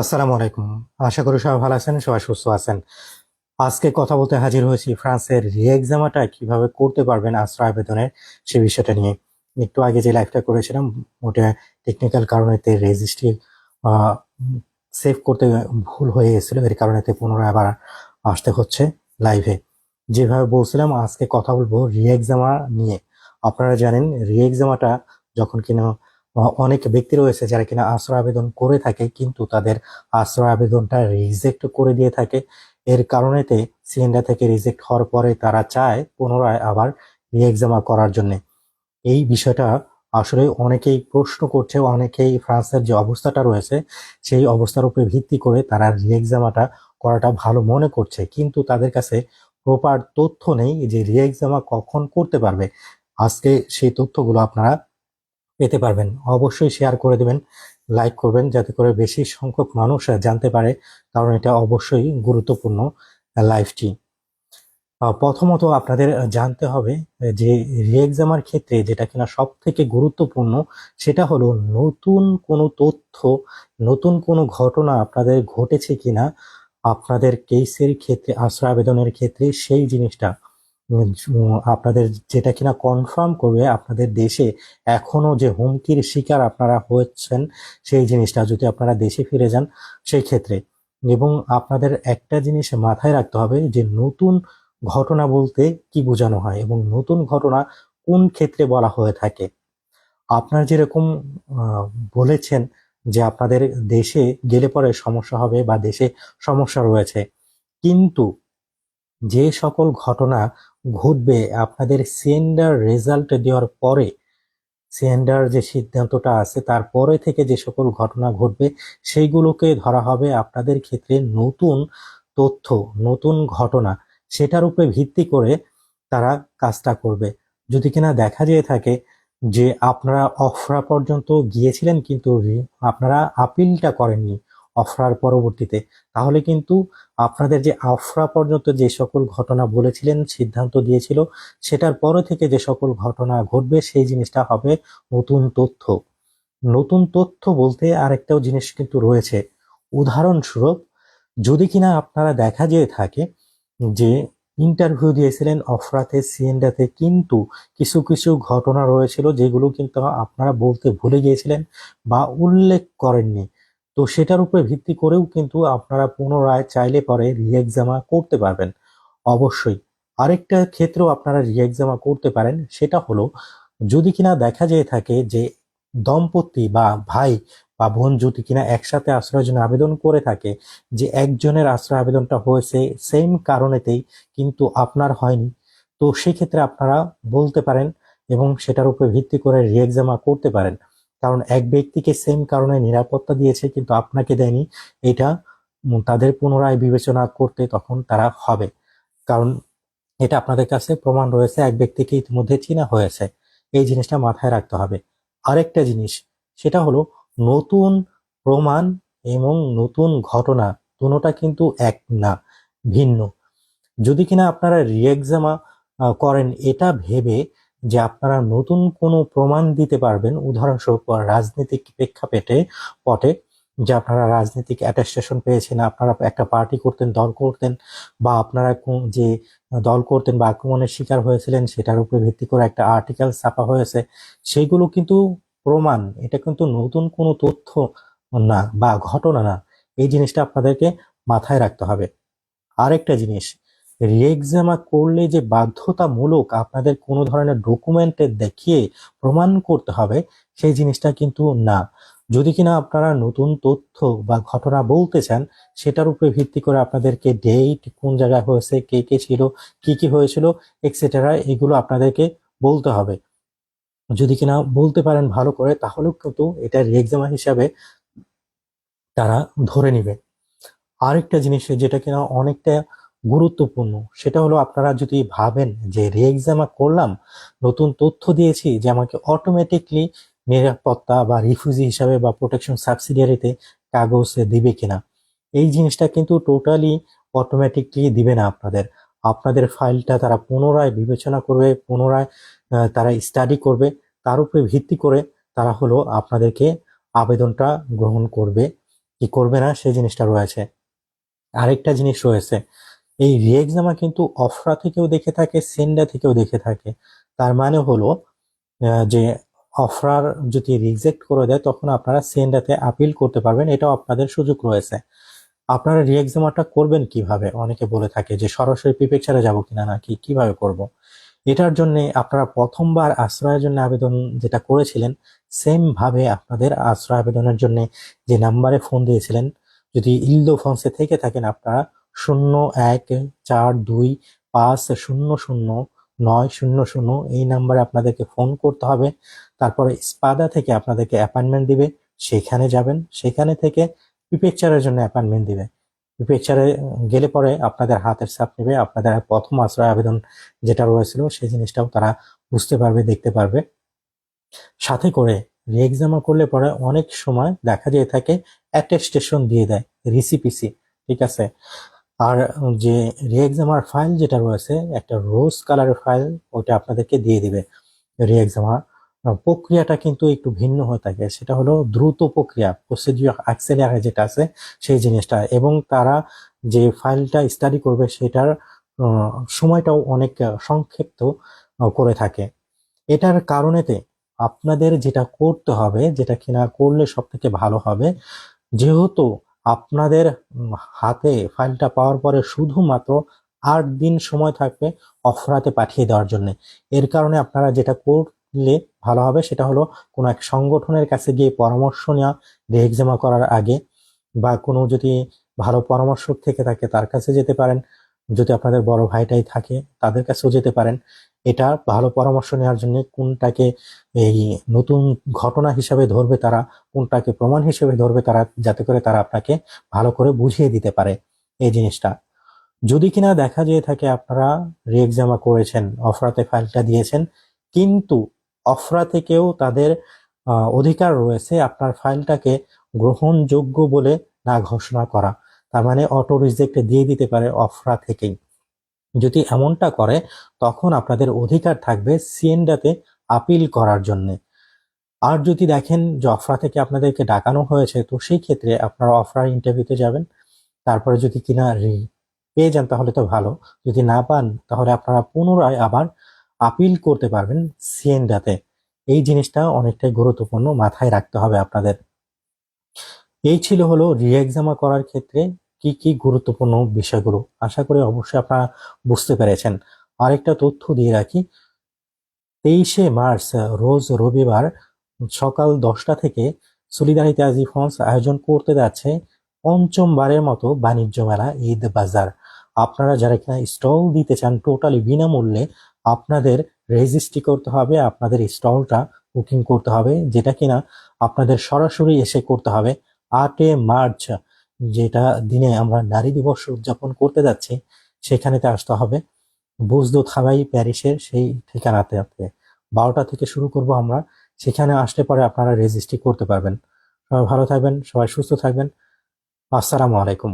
আসসালামু আলাইকুম। আশা করি সবাই ভালো আছেন, সবাই সুস্থ আছেন। আজকে কথা বলতে হাজির হয়েছি ফ্রান্সের রি এক্সামাটা কীভাবে করতে পারবেন আশ্রয় আবেদনের সে বিষয়টা নিয়ে। একটু আগে যে লাইভটা করেছিলাম ওটা টেকনিক্যাল কারণেতে রেজিস্ট্রি সেভ করতে ভুল হয়ে গেছিল, এর কারণেতে পুনরায় আবার আসতে হচ্ছে লাইভে যেভাবে বলছিলাম, আজকে কথা বলব রি এক্সামা নিয়ে। আপনারা জানেন রি এক্সামাটা যখন কিনা অনেক ব্যক্তি রয়েছে যারা কিনা আশ্রয় আবেদন করে থাকে, কিন্তু তাদের আশ্রয় আবেদনটা রিজেক্ট করে দিয়ে থাকে। এর কারণেতে সিএনডা থেকে রিজেক্ট হওয়ার পরে তারা চায় পুনরায় আবার রি এক্সামা করার জন্য। এই বিষয়টা আসলে অনেকেই প্রশ্ন করছে, অনেকেই ফ্রান্সের যে অবস্থাটা রয়েছে, সেই অবস্থার উপরে ভিত্তি করে তারা রি এক্সামাটা করাটা ভালো মনে করছে, কিন্তু তাদের কাছে প্রপার তথ্য নেই যে রি এক্সামা কখন করতে পারবে। আজকে সেই তথ্যগুলো আপনারা পেতে পারবেন। অবশ্যই শেয়ার করে দেবেন লাইক করবেন যাতে করে বেশি সংখ্যক মানুষ জানতে পারে কারণ এটা অবশ্যই গুরুত্বপূর্ণ লাইভটি আহ, প্রথমত আপনাদের জানতে হবে যে রি এক্সামের ক্ষেত্রে যেটা কিনা সব থেকে গুরুত্বপূর্ণ সেটা হলো নতুন কোনো তথ্য নতুন কোনো ঘটনা আপনাদের ঘটেছে কিনা আপনাদের কেসের ক্ষেত্রে আশ্রয় আবেদনের ক্ষেত্রে সেই জিনিসটা। আপনাদের যেটা কিনা কনফার্ম করবে আপনাদের দেশে এখনও যে হুমকির শিকার আপনারা হচ্ছেন, সেই জিনিসটা যদি আপনারা দেশে ফিরে যান সেই ক্ষেত্রে এবং আপনাদের একটা জিনিস মাথায় রাখতে হবে যে নতুন ঘটনা বলতে কি বোঝানো হয় এবং নতুন ঘটনা কোন ক্ষেত্রে বলা হয়ে থাকে। আপনার যেরকম বলেছেন যে আপনাদের দেশে গেলে পরে সমস্যা হবে বা দেশে সমস্যা রয়েছে। কিন্তু যে সকল ঘটনা ঘটবে, আপনাদের সেন্ডার রেজাল্ট দেওয়ার পরে সেন্ডার যে সিদ্ধান্তটা আছে, তারপরে থেকে যে সকল ঘটনা ঘটবে, সেইগুলোকে ধরা হবে আপনাদের ক্ষেত্রে নতুন তথ্য, নতুন ঘটনা। সেটার উপরে ভিত্তি করে তারা কাজটা করবে। যদি কিনা দেখা যেয়ে থাকে যে আপনারা অফরা পর্যন্ত গিয়েছিলেন, কিন্তু আপনারা আপিলটা করেননি। অফরার পরবর্তীতে। তাহলে কিন্তু আপনাদের যে আফরা পর্যন্ত যে সকল ঘটনা বলেছিলেন, সিদ্ধান্ত দিয়েছিল, সেটার পরে থেকে যে সকল ঘটনা ঘটবে, সেই জিনিসটা হবে নতুন তথ্য। নতুন তথ্য বলতে আরেকটাও জিনিস কিন্তু রয়েছে। উদাহরণস্বরূপ, যদি কিনা আপনারা দেখা যেয়ে থাকে যে ইন্টারভিউ দিয়েছিলেন অফরাতে সিএনডাতে, কিন্তু কিছু কিছু ঘটনা রয়েছিল যেগুলো কিন্তু আপনারা বলতে ভুলে গিয়েছিলেন বা উল্লেখ করেননি। তো সেটার উপরে ভিত্তি করেও কিন্তু আপনারা পুনরায় চাইলে পরে রি এক্সামা করতে পারবেন। অবশ্যই আরেকটা ক্ষেত্রেও আপনারা রি এক্সামা করতে পারেন, সেটা হলো যদি কিনা দেখা যেয়ে থাকে যে দম্পতি বা ভাই বা বোন যদি কিনা একসাথে আশ্রয়ের জন্য আবেদন করে থাকে যে একজনের আশ্রয় আবেদনটা হয়েছে সেম কারণেতেই কিন্তু আপনার হয়নি, তো সেক্ষেত্রে আপনারা বলতে পারেন এবং সেটার উপরে ভিত্তি করে রি এক্সামা করতে পারেন। কারণ এক ব্যক্তিকে সেম কারণে নিরাপত্তা দিয়েছে কিন্তু আপনাকে দেয়নি, এটা তাদের পুনরায় বিবেচনা করতে তখন তারা হবে। কারণ এটা আপনাদের কাছে প্রমাণ রয়েছে, এক ব্যক্তিকে ইতিমধ্যে চেনা হয়েছে। এই জিনিসটা মাথায় রাখতে হবে। আরেকটা জিনিস, সেটা হলো নতুন প্রমাণ এবং নতুন ঘটনা দুটোটা কিন্তু এক না, ভিন্ন। যদি কিনা আপনারা রিএক্সামা করেন, এটা ভেবে যে আপনারা নতুন কোনো প্রমাণ দিতে পারবেন, উদাহরণস্বরূপ রাজনৈতিক প্রেক্ষাপটে পটে যে আপনারা রাজনৈতিক অ্যাটাস্টেশন পেয়েছেন, আপনারা একটা পার্টি করতেন, দল করতেন, বা আপনারা যে দল করতেন বা আক্রমণের শিকার হয়েছিলেন, সেটার উপরে ভিত্তি করে একটা আর্টিকেল ছাপা হয়েছে, সেগুলো কিন্তু প্রমাণ, এটা কিন্তু নতুন কোনো তথ্য না, বা ঘটনা না। এই জিনিসটা আপনাদেরকে মাথায় রাখতে হবে। আরেকটা জিনিস রিএক্সামা করলে যে বাধ্যতামূলক আপনাদের কোনো ধরনের ডকুমেন্টে দেখিয়ে প্রমাণ করতে হবে, সেই জিনিসটা কিন্তু না। যদি কিনা আপনারা নতুন তথ্য বা ঘটনা বলতে চান, সেটার উপরে ভিত্তি করে আপনাদেরকে ডেট কোন জায়গায় হয়েছে, কে কে ছিল, কি কি হয়েছিল এক্সেট্রা এগুলো আপনাদেরকে বলতে হবে। যদি কিনা বলতে পারেন ভালো করে, তাহলেও কিন্তু এটা রিএক্সামা হিসাবে তারা ধরে নেবে। আরেকটা জিনিস, যেটা কিনা অনেকটা গুরুত্বপূর্ণ। সেটা হলো আপনারা যদি ভাবেন যে রিএক্সামা করলাম, নতুন তথ্য দিয়েছি যে আমাকে অটোমেটিকলি নিরাপত্তা বা রিফিউজি হিসাবে বা প্রোটেকশন সাবসিডিয়ারিতে কাগজ দিবে কিনা, এই জিনিসটা কিন্তু টোটালি অটোমেটিকলি দিবে না আপনাদের। আপনাদের ফাইলটা তারা পুনরায় বিবেচনা করবে, পুনরায় তারা স্টাডি করবে, তার উপরে ভিত্তি করে তারা হলো আপনাদেরকে আবেদনটা গ্রহণ করবে। কি করবে না সেই জিনিসটা রয়েছে। আরেকটা জিনিস রয়েছে এই রিএক্সামা কিন্তু অফরা থেকেও দেখে থাকে সেন্ডা থেকেও দেখে থাকে। তার মানে হলো যে অফরার যদি রিজেক্ট করে দেয়, তখন আপনারা সেন্ডাতে আপিল করতে পারবেন। এটাও আপনাদের সুযোগ রয়েছে। আপনারা রিএক্সামাটা করবেন কীভাবে? অনেকে বলে থাকে যে, সরাসরি প্রিপেকচারে যাব কিনা নাকি কীভাবে করব। এটার জন্য আপনারা প্রথমবার আশ্রয়ের জন্য আবেদন যেটা করেছিলেন সেম ভাবে আপনাদের আশ্রয় আবেদনের জন্য যে নাম্বারে ফোন দিয়েছিলেন, যদি ইলদো ফোনসে থেকে থাকেন আপনারা শূন্য এক চার দুই পাঁচ শূন্য শূন্য নয় শূন্য শূন্য এই নাম্বারে আপনাদেরকে ফোন করতে হবে। তারপরে স্পাদা থেকে আপনাদেরকে অ্যাপয়েন্টমেন্ট দিবে। সেখানে যাবেন। সেখানে থেকে প্রিপেকচারের জন্য অ্যাপয়েন্টমেন্ট দিবে। প্রিপেকচারে গেলে পরে আপনাদের হাতের ছাপ নেবে। আপনাদের প্রথম আশ্রয় আবেদন যেটা রয়েছিল সেই জিনিসটাও তারা বুঝতে পারবে, দেখতে পারবে। সাথে করে রিএক্সামা করলে পরে অনেক সময় দেখা যেয়ে থাকে অ্যাটেস্টেশন দিয়ে দেয়, রিসিপিসি, ঠিক আছে? আর যে রিএক্সামার ফাইল যেটা রয়েছে, একটা রোজ কালারের ফাইল ওটা আপনাদেরকে দিয়ে দিবে। রিএক্সামা প্রক্রিয়াটা কিন্তু একটু ভিন্ন হয়ে থাকে। সেটা হলো দ্রুত প্রক্রিয়া প্রসিডিউর অ্যাক্সেলিয়ারে যেটা আছে, সেই জিনিসটা। এবং তারা যে ফাইলটা স্টাডি করবে, সেটার সময়টাও অনেক সংক্ষিপ্ত করে থাকে। এটার কারণেতে আপনাদের যেটা করতে হবে, যেটা কিনা করলে সব থেকে ভালো হবে, যেহেতু আপনাদের হাতে ফাইলটা পাওয়ার পরে শুধুমাত্র আট দিন সময় থাকবে অফরাতে পাঠিয়ে দেওয়ার জন্য। এর কারণে আপনারা যেটা করলে ভালো হবে সেটা হলো কোনো এক সংগঠনের কাছে গিয়ে পরামর্শ নেওয়া রিএক্সামা করার আগে বা কোনো যদি ভালো পরামর্শক থেকে থাকে তার কাছে যেতে পারেন। যদি আপনাদের বড় ভাইটাই থাকে তাদের কাছেও যেতে পারেন। এটা ভালো পরামর্শ নেওয়ার জন্য কোনটাকে এই নতুন ঘটনা হিসাবে ধরবে তারা, কোনটাকে প্রমাণ হিসেবে ধরবে তারা, যাতে করে তারা আপনাকে ভালো করে বুঝিয়ে দিতে পারে এই জিনিসটা। যদি কিনা দেখা যেয়ে থাকে আপনারা রিএক্সামা করেছেন, অফরাতে ফাইলটা দিয়েছেন, কিন্তু অফরা থেকেও তাদের অধিকার রয়েছে আপনার ফাইলটাকে গ্রহণযোগ্য বলে না ঘোষণা করা। তার মানে অটো রিজেক্ট দিয়ে দিতে পারে অফরা থেকেই। যদি এমনটা করে, তখন আপনাদের অধিকার থাকবে সিএনডাতে আপিল করার জন্য। আর যদি দেখেন যে অফরা থেকে আপনাদেরকে ডাকানো হয়েছে, তো সেই ক্ষেত্রে আপনারা অফার ইন্টারভিউতে যাবেন। তারপরে যদি কিনা পেয়ে যান তাহলে তো ভালো। যদি না পান, তাহলে আপনারা পুনরায় আবার আপিল করতে পারবেন সিএনডাতে। এই জিনিসটা অনেকটাই গুরুত্বপূর্ণ মাথায় রাখতে হবে আপনাদের। এই ছিল হলো রিএক্সামা করার ক্ষেত্রে কি কি গুরুত্বপূর্ণ বিষয়গুলো? আশা করি অবশ্যই আপনারা বুঝতে পেরেছেন। আরেকটা তথ্য দিয়ে রাখি। তেইশে মার্চ, রোজ রবিবার সকাল দশটা থেকে সলিদারিতে আজি ফন্স আয়োজন করতে যাচ্ছে পঞ্চমবারের মতো বাণিজ্য মেলা, ঈদ বাজার। আপনারা যারা কিনা স্টল দিতে চান টোটালি বিনামূল্যে, আপনাদের রেজিস্ট্রি করতে হবে, আপনাদের স্টলটা বুকিং করতে হবে, যেটা কিনা আপনাদের সরাসরি এসে করতে হবে। আটে মার্চ যেটা দিনে আমরা নারী দিবস উদযাপন করতে যাচ্ছি, সেখানেতে আসতে হবে। বুজদো থাবাই প্যারিসের সেই ঠিকানাতে আপনি বারোটা থেকে শুরু করব আমরা। সেখানে আসলে পরে আপনারা রেজিস্ট্রি করতে পারবেন। সবাই ভালো থাকবেন, সবাই সুস্থ থাকবেন। আসসালামু আলাইকুম।